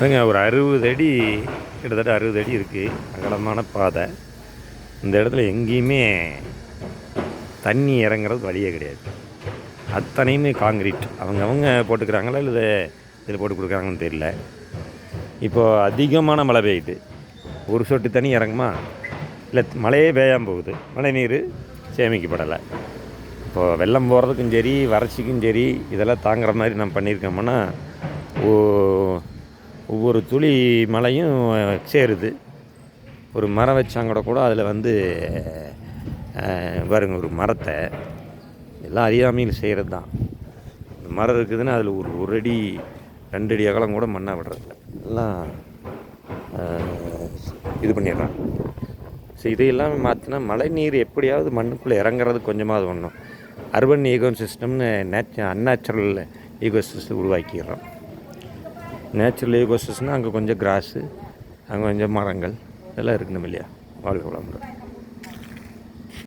அதுங்க ஒரு அறுபது அடி கிட்டத்தட்ட அறுபது அடி இருக்குது அகலமான பாதை. இந்த இடத்துல எங்கேயுமே தண்ணி இறங்குறது வழியே கிடையாது. அத்தனையுமே காங்கிரீட் அவங்க போட்டுக்கிறாங்களா இல்லை இதில் போட்டு கொடுக்குறாங்கன்னு தெரியல. இப்போது அதிகமான மழை பெய்யுது. ஒரு சொட்டு தண்ணி இறங்குமா? இல்லை மழையே பெய்யாமல் போகுது. மழை நீர் சேமிக்கப்படலை. இப்போது வெள்ளம் போகிறதுக்கும் சரி வறட்சிக்கும் சரி இதெல்லாம் தாங்குற மாதிரி நம்ம பண்ணியிருக்கோம்னா ஓ- ஒவ்வொரு துளி மலையும் சேருது. ஒரு மரம் வச்சாங்க கூட அதில் வந்து வருங்க பாருங்க ஒரு மரத்தை. எல்லாம் அறியாமையில் செய்கிறது தான் மரம் இருக்குதுன்னா அதில் ஒரு ஒரு அடி ரெண்டு அடி அகலம் கூட மண்ணாக விடுறது எல்லாம் இது பண்ணிடுறான் ஸோ இதையெல்லாம் மாற்றினா மழை நீர் எப்படியாவது மண்ணுக்குள்ளே இறங்குறது கொஞ்சமாவது ஒன்றும் அர்பன் ஈகோ சிஸ்டம்னு நேச்ச அந்நேச்சுரல் ஈகோ சிஸ்டம் உருவாக்கிடுறோம். நேச்சுரல் ஈகோசிஸ்னால் அங்கே கொஞ்சம் கிராஸு அங்கே கொஞ்சம் மரங்கள் இதெல்லாம் இருக்கணும் இல்லையா? வாழ்க்கை வளமுறை